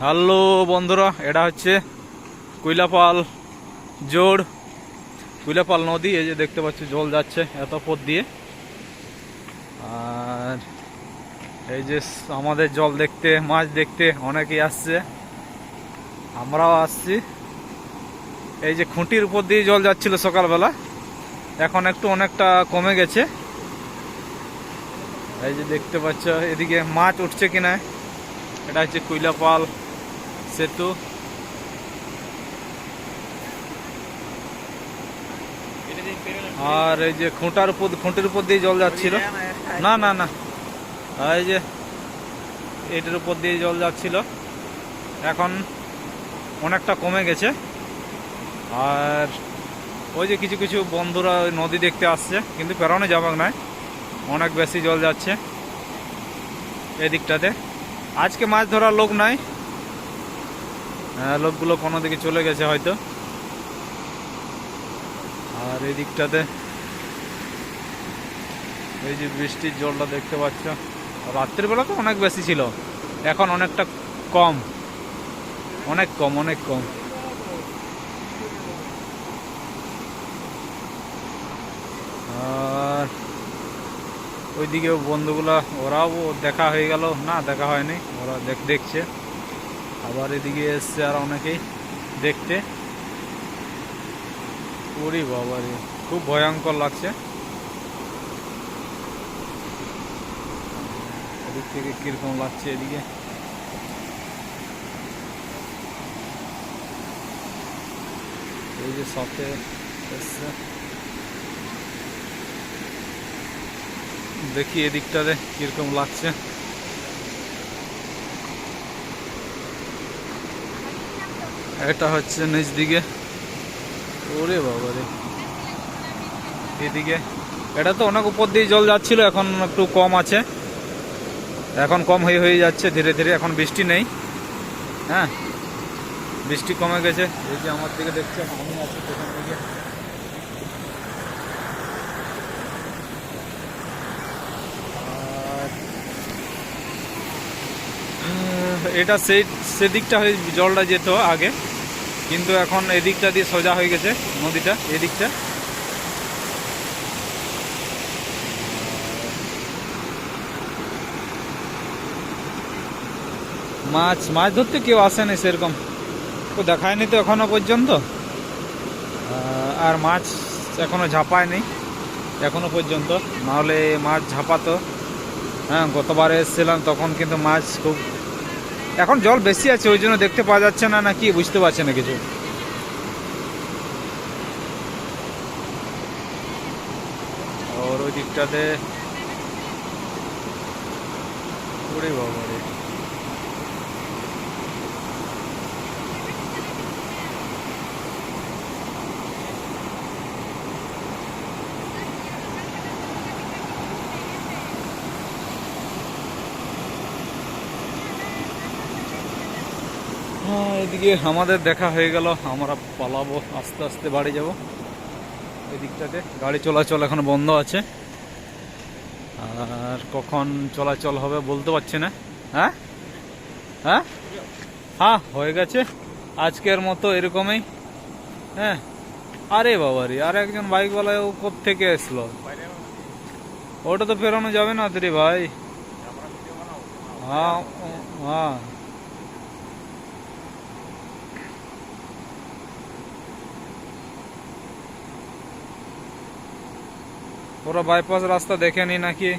Hello বন্ধুরা, এটা হচ্ছে কুইলাপাল জোড়, কুইলাপাল নদী, এই যে দেখতে পাচ্ছি, জল যাচ্ছে এত পথ দিয়ে। আর এই যে আমাদের জল দেখতে, মাছ দেখতে অনেকেই আসছে। আমরাও আসছি। এই যে খুঁটির উপর দিয়ে জল যাচ্ছিল সকালবেলা, এখন একটু অনেকটা কমে গেছে। এই যে দেখতে পাচ্ছ, এদিকে মাছ উঠছে কিনা। এটা হচ্ছে কুইলাপাল সেতু। আর এই যে খুঁটার উপর, খুঁটির উপর দিয়ে জল যাচ্ছিল। না না না। এই যে এটার উপর দিয়ে জল যাচ্ছিল। এখন অনেকটা কমে গেছে। আর ওই যে কিছু কিছু বন্ধুরা নদী দেখতে আসছে, কিন্তু পেরোনো যাবে না। অনেক বেশি জল যাচ্ছে। এদিকটাতে। আজকে মাছ ধরার লোক নাই। হ্যাঁ, লোকগুলো কোনো দিকে চলে গেছে হয়তো। আর এই দিকটাতে এই যে বৃষ্টির জলটা দেখতে পাচ্ছ। রাত্রির বেলা তো অনেক বেশি ছিল। এখন অনেকটা কম। অনেক কম অনেক কম। ওইদিকে বন্ধুগুলা, ওরাও দেখা হয়ে গেল। না, দেখা হয়নি, ওরা দেখ, দেখছে। আবার এদিকে এসছে আর অনেকেই দেখতে। ওরে বাবা রে, খুব ভয়ঙ্কর লাগছে। এদিক থেকে কীরকম লাগছে এদিকে? এই যে সাথে এসছে। দেখি এদিকটাতে কীরকম লাগছে। এটা হচ্ছে নিচ দিকে। ওরে বাবা রে। এদিকে। এটা তো অনেক উপর দিয়ে জল যাচ্ছিল, এখন একটু কম আছে। এখন কম হয়ে হয়ে যাচ্ছে ধীরে ধীরে, এখন বৃষ্টি নেই। হ্যাঁ বৃষ্টি কমে গেছে। এই যে আমার দিকে দেখছে আমি আছি পেছন দিকে। এটা সেই সেদিকটা হয়ে জলটা যেত আগে, কিন্তু এখন এদিকটা দিয়ে সোজা হয়ে গেছে নদীটা, এদিকটা। মাছ মাছ ধরতে কেউ আসেনি সেরকম। তো দেখায়নি তো এখনও পর্যন্ত। আর মাছ এখনও ঝাপায়নি, এখনও পর্যন্ত। নাহলে মাছ ঝাপাতো। হ্যাঁ গতবার এসেছিলাম, তখন কিন্তু মাছ খুব এখন জল বেশি আছে, ওই জন্য দেখতে পাওয়া যাচ্ছে না নাকি বুঝতে পারছে না কিছু। ওই দিকটাতে ওরে বাবা রে এদিকে আমাদের দেখা হয়ে গেল, আমরা পালাবো, আস্তে আস্তে বাড়ি যাব। এদিকটাতে গাড়ি চলাচল এখন বন্ধ আছে। আর কখন চলাচল হবে বলতে পারছি না। হ্যাঁ? হ্যাঁ? হ্যাঁ হয়ে গেছে। আজকের মতো এরকমই। হ্যাঁ? আরে বাবারি, আর একজন বাইকওয়ালা ও থেকে এসলো? ওটা তো ফেরানো যাবে না রে ভাই। হ্যাঁ হ্যাঁ। ওরা বাইপাস রাস্তা দেখেনি নাকি?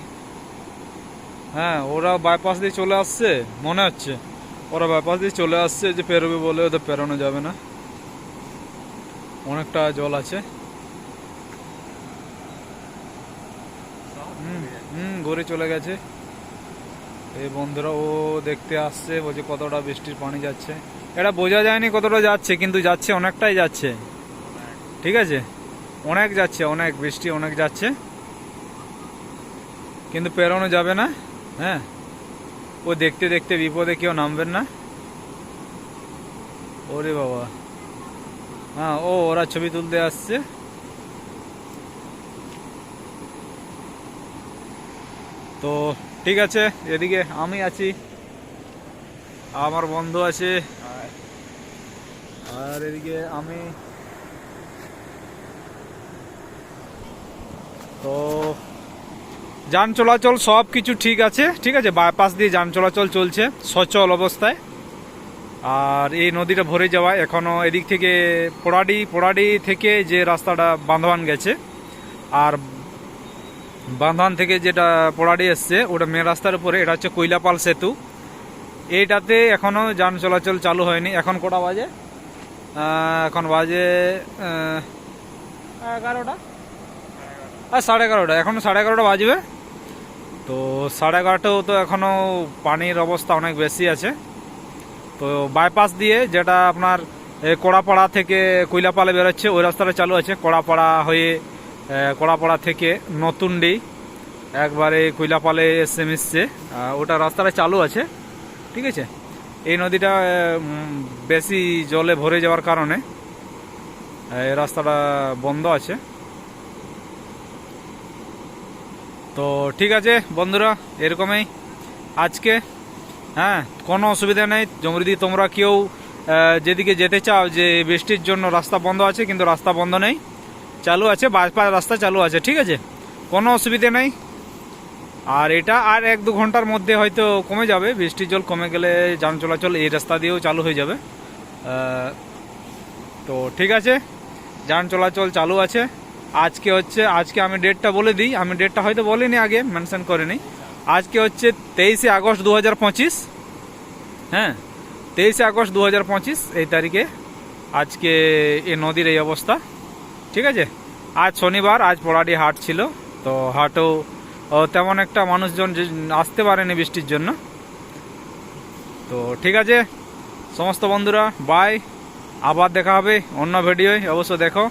হ্যাঁ ওরা বাইপাস দিয়ে চলে আসছে, মনে হচ্ছে। ওরা বাইপাস দিয়ে চলে আসছে যে পেরোবে বলে ওদের পেরোনো যাবে না। অনেকটা জল আছে। হুম, ঘুরে চলে গেছে। এই বন্ধুরা, ও দেখতে আসছে, বলছে কতটা বৃষ্টির পানি যাচ্ছে। এটা বোঝা যায়নি কতটা যাচ্ছে, কিন্তু যাচ্ছে, অনেকটাই যাচ্ছে। ঠিক আছে? অনেক যাচ্ছে, অনেক বৃষ্টি, অনেক যাচ্ছে। কিন্তু পেরোনো যাবে না হ্যাঁ? ও দেখতে দেখতে বিপদে কেউ নামবেন না। ওরে বাবা। হ্যাঁ ও ওরা ছবি তুলতে আসছে। তো ঠিক আছে, এদিকে আমি আছি। আমার বন্ধু আছে। আর এদিকে আমি। তো যান চলাচল সব কিছু ঠিক আছে ঠিক আছে? বাইপাস দিয়ে যান চলাচল চলছে, সচল অবস্থায়। আর এই নদীটা ভরে যাওয়ায় এখনও এদিক থেকে পোড়াডি পোড়াডি থেকে যে রাস্তাটা বান্ধবান গেছে, আর বান্ধবান থেকে যেটা পোড়াডি এসছে, ওটা মেন রাস্তার উপরে, এটা হচ্ছে কৈলাপাল সেতু। এইটাতে এখনও যান চলাচল চালু হয়নি। এখন কটা বাজে? এখন বাজে এগারোটা। আর সাড়ে এগারোটা। এখনও সাড়ে এগারোটা বাজবে। তো সাড়ে এগারোটাও তো এখনও পানির অবস্থা অনেক বেশি আছে। তো বাইপাস দিয়ে যেটা আপনার কড়াপাড়া থেকে কৈলাপালে বেরোচ্ছে, ওই রাস্তাটা চালু আছে। কড়াপাড়া হয়ে কড়াপাড়া থেকে নতুনডি, একবারে কৈলাপালে এসে মিশছে। ওটা রাস্তাটা চালু আছে, ঠিক আছে? এই নদীটা বেশি জলে ভরে যাওয়ার কারণে এই রাস্তাটা বন্ধ আছে। তো ঠিক আছে, বন্ধুরা, এরকমই। আজকে হ্যাঁ কোনো অসুবিধা নেই। যদি তোমরা কেউ যেদিকে যেতে চাও, যে বৃষ্টির জন্য রাস্তা বন্ধ আছে, কিন্তু রাস্তা বন্ধ নেই। চালু আছে, বাইপাস রাস্তা চালু আছে, ঠিক আছে? কোনো অসুবিধা নেই। আর এটা আর এক দু ঘণ্টার মধ্যে হয়তো কমে যাবে। বৃষ্টির জল কমে গেলে যান চলাচল এই রাস্তা দিয়েও চালু হয়ে যাবে। তো ঠিক আছে, যান চলাচল চালু আছে। আজকে হচ্ছে, আজকে আমি ডেটটা বলে দিই। আমি ডেটটা হয়তো বলিনি আগে, মেনশন করিনি। আজকে হচ্ছে তেইশে আগস্ট দু হাজার পঁচিশ। হ্যাঁ তেইশে আগস্ট দু হাজার পঁচিশ, এই তারিখে আজকে এ নদীর এই অবস্থা। ঠিক আছে? আজ শনিবার, আজ পড়াডি হাট ছিল। তো হাটও তেমন একটা মানুষজন আসতে পারেনি বৃষ্টির জন্য। তো ঠিক আছে। সমস্ত বন্ধুরা বাই আবার দেখা হবে অন্য ভিডিওয় অবশ্য দেখো।